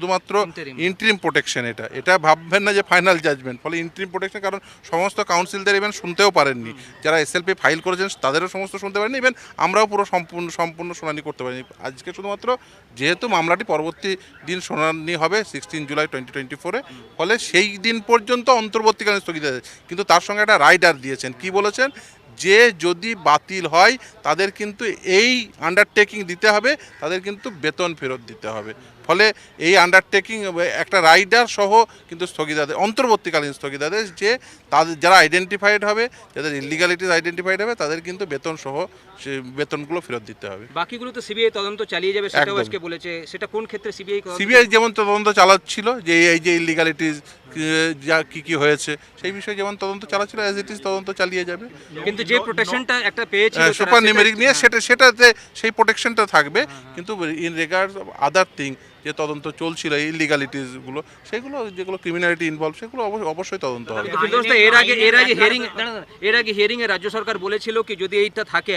শুধুমাত্র interim protection এটা। এটা ভাববেন না যে ফাইনাল জাজমেন্ট ফলে ইন্ট্রিম প্রোটেকশন কারণ সমস্ত কাউন্সিলদের ইভেন শুনতেও পারেননি। যারা এসএলপি ফাইল করেছেন তাদেরও সমস্ত শুনতে পারেনি ইভেন আমরাও পুরো সম্পূর্ণ সম্পূর্ণ শুনানি করতে পারিনি। আজকে শুধুমাত্র যেহেতু মামলাটি পরবর্তী দিন শুনানি হবে সিক্সটিন জুলাই টোয়েন্টি টোয়েন্টি ফোরে ফলে সেই দিন পর্যন্ত অন্তর্বর্তীকালীন স্থগিত আছে কিন্তু তার সঙ্গে একটা রাইডার দিয়েছেন। কি বলেছেন? যে যদি বাতিল হয় তাদের কিন্তু এই আন্ডারটেকিং দিতে হবে তাদের কিন্তু বেতন ফেরত দিতে হবে। ফলে এই আন্ডারটেকিং একটা রাইডার সহ কিন্তু স্থগিতাদেশ অন্তর্বর্তীকালীন স্থগিতাদেশ যে তাদের যারা আইডেন্টিফাইড হবে যাদের ইলিগালিটিস আইডেন্টিফাইড হবে তাদের কিন্তু বেতন সহ সে বেতনগুলো ফেরত দিতে হবে। বাকিগুলো তো সিবিআই তদন্ত চালিয়ে যাবে সেটাও আজকে বলেছে। সেটা কোন ক্ষেত্রে সিবিআই সিবিআই যেমন তদন্ত চালাচ্ছিল যে এই যে ইলিগালিটিস যা কি কি হয়েছে সেই বিষয়ে যেমন তদন্ত চালাচ্ছিল অ্যাজ ইট ইজ তদন্ত চালিয়ে যাবে। কিন্তু যে প্রোটেকশনটা একটা পেয়েছে সুপার নিউমেরিক নিয়ে হ্যাঁ। সেটা সেটাতে সেই প্রোটেকশনটা থাকবে। কিন্তু ইন রেগার্ড আদার থিং যে তদন্ত চলছিল ইলিগালিটিসগুলো সেগুলো যেগুলো ক্রিমিনালিটি ইনভলভ সেগুলো অবশ্যই অবশ্যই তদন্ত হবে। এর আগে এর আগে হিয়ারিং এর আগে হিয়ারিং এ রাজ্য সরকার বলেছিল কি যদি এইটা থাকে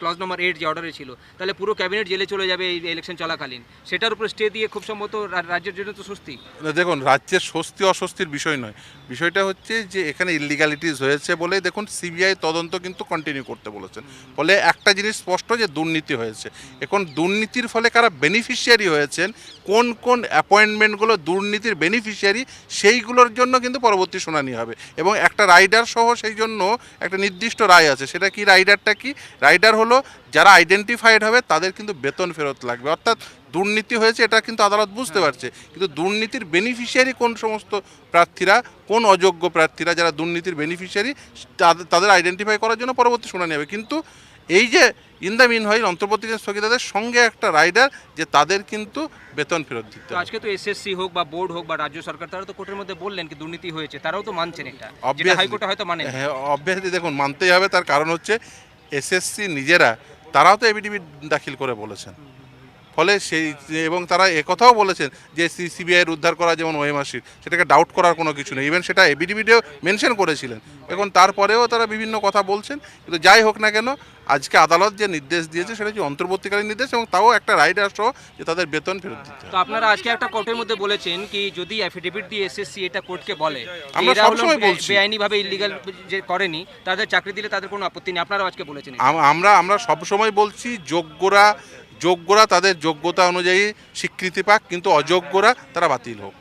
ক্লজ নম্বর এইট যে অর্ডারে ছিল তাহলে পুরো ক্যাবিনেট জেলে চলে যাবে এই ইলেকশন চলাকালীন। সেটার উপর স্টে দিয়ে খুব সম্ভবত রাজ্যের জন্য তো স্বস্তি। না, দেখুন রাজ্যের স্বস্তি অস্বস্তির বিষয় নয়। বিষয়টা হচ্ছে যে এখানে ইলিগালিটিস হয়েছে বলে দেখুন সিবিআই তদন্ত কিন্তু কন্টিনিউ করতে বলেছেন। ফলে একটা জিনিস স্পষ্ট যে দুর্নীতি হয়েছে। এখন দুর্নীতির ফলে কারা বেনিফিশিয়ারি হয়েছেন কোন কোন অ্যাপয়েন্টমেন্টগুলো দুর্নীতির বেনিফিশিয়ারি সেইগুলোর জন্য কিন্তু পরবর্তী শুনানি হবে। এবং একটা রাইডার সহ সেই জন্য একটা নির্দিষ্ট রায় আছে। সেটা কি রাইডারটা কি? রাইডার হলো যারা আইডেন্টিফাইড হবে তাদের কিন্তু বেতন ফেরত লাগবে। অর্থাৎ দুর্নীতি হয়েছে এটা কিন্তু আদালত বুঝতে পারছে। কিন্তু দুর্নীতির বেনিফিশিয়ারি কোন সমস্ত প্রার্থীরা কোন অযোগ্য প্রার্থীরা যারা দুর্নীতির বেনিফিশিয়ারি তাদের আইডেন্টিফাই করার জন্য পরবর্তী শুনানি হবে। কিন্তু এই যে ইন দ্য মিন হয় অন্তর্বর্তীকালীন স্থগিতাদের সঙ্গে একটা রাইডার যে তাদের কিন্তু বেতন ফেরত দিতে আজকে তো এসএসসি হোক বা বোর্ড হোক বা রাজ্য সরকার তারা তো কোর্টের মধ্যে বললেন কি দুর্নীতি হয়েছে তারাও তো মানছেন এটা। যেটা. হাইকোর্টে হয়তো মানে হ্যাঁ অবভিয়াসলি দেখুন মানতেই হবে তার কারণ হচ্ছে এসএসসি নিজেরা তারাও তো এবিডিবি দাখিল করে বলেছেন। ফলে সেই এবং তারা একথাও বলেছেন যে সিবিআইয়ের উদ্ধার করা যেমন ওএমআরসির সেটাকে ডাউট করার কোনো কিছু নেই ইভেন সেটা এবিডিবিতেও মেনশন করেছিলেন এখন তারপরেও তারা বিভিন্ন কথা বলছেন কিন্তু যাই হোক না কেন আজকে আদালত যে নির্দেশ দিয়েছে সেটা হচ্ছে অন্তর্বর্তীকালীন নির্দেশ এবং তাও একটা রাইডার সহ যে তাদের বেতন ফেরত দিতে হবে তো আপনারা আজকে একটা কোর্টের মধ্যে বলেছেন কি যদি অ্যাফিডেভিট দিয়ে এসএসসি এটা কোর্টকে বলে আমরা সবসময় বলছি। বেআইনিভাবে ইলিগাল যে করেনি তাদের চাকরি দিলে তাদের কোনো আপত্তি নেই আপনারাও আজকে বলেছেন। আমরা আমরা সবসময় বলছি যোগ্যরা যোগ্যরা তাদের যোগ্যতা অনুযায়ী স্বীকৃতি পাক কিন্তু অযোগ্যরা তারা বাতিল হোক।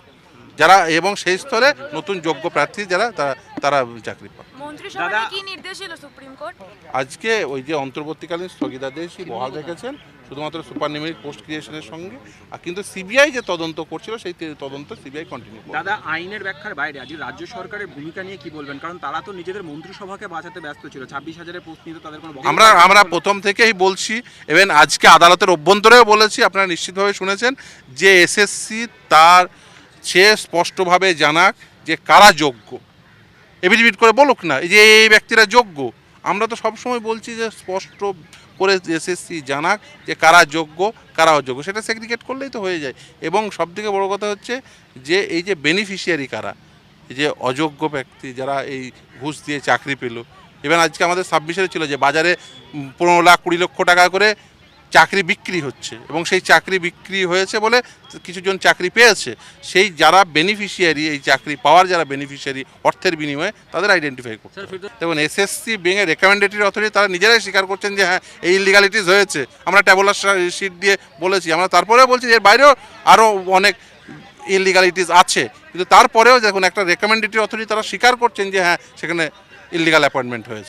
যারা এবং সেই স্তরে নতুন যোগ্য প্রার্থী যারা তারা তারা চাকরি পাক। আজকে ওই যে অন্তর্বর্তীকালীন স্থগিতাদেশই বহাল রেখেছেন শুধুমাত্র সুপার নিউমেরিক পোস্ট ক্রিয়েশনের সঙ্গে আর কিন্তু সিবিআই যে তদন্ত করছিল সেই তদন্ত সিবিআই কন্টিনিউ দাদা আইনের ব্যাখ্যার বাইরে আজ রাজ্য সরকারের ভূমিকা নিয়ে কি বলবেন? কারণ তারা তো নিজেদের মন্ত্রিসভাকে বাঁচাতে ব্যস্ত ছিল। ছাব্বিশ হাজারের পোস্ট নিতে তাদের কোনো আমরা আমরা প্রথম থেকেই বলছি এবং আজকে আদালতের অভ্যন্তরেও বলেছি আপনারা নিশ্চিতভাবে শুনেছেন যে এসএসসি তার সে স্পষ্টভাবে জানাক যে কারা যোগ্য। এভিডেভিট করে বলুক না এই যে এই ব্যক্তিরা যোগ্য আমরা তো সবসময় বলছি যে স্পষ্ট করে এসএসসি জানাক যে কারা যোগ্য, কারা অযোগ্য। সেটা সেগ্রিগেট করলেই তো হয়ে যায়। এবং সবথেকে বড় কথা হচ্ছে যে এই যে বেনিফিশিয়ারি কারা যে অযোগ্য ব্যক্তি যারা এই ঘুষ দিয়ে চাকরি পেল। ইভেন আজকে আমাদের সাবমিশনে ছিল যে বাজারে পনেরো লাখ কুড়ি লক্ষ টাকা করে চাকরি বিক্রি হচ্ছে এবং সেই চাকরি বিক্রি হয়েছে বলে কিছুজন চাকরি পেয়েছে সেই যারা বেনিফিশিয়ারি এই চাকরি পাওয়ার যারা বেনিফিশিয়ারি অর্থের বিনিময়ে তাদের আইডেন্টিফাই করতে স্যার হবে। ফিরদৌস দেখুন এসএসসি বেঙে রেকমেন্ডেটরি অথরিটি তারা নিজেরাই স্বীকার করছেন যে হ্যাঁ এই ইলিগালিটিস হয়েছে। আমরা ট্যাবলার শিট দিয়ে বলেছি আমরা তারপরেও বলছি এর বাইরেও আরও অনেক ইলিগালিটিস আছে। কিন্তু তারপরেও দেখুন একটা রেকমেন্ডেটরি অথরিটি তারা স্বীকার করছেন যে হ্যাঁ সেখানে ইলিগাল অ্যাপয়েন্টমেন্ট হয়েছে।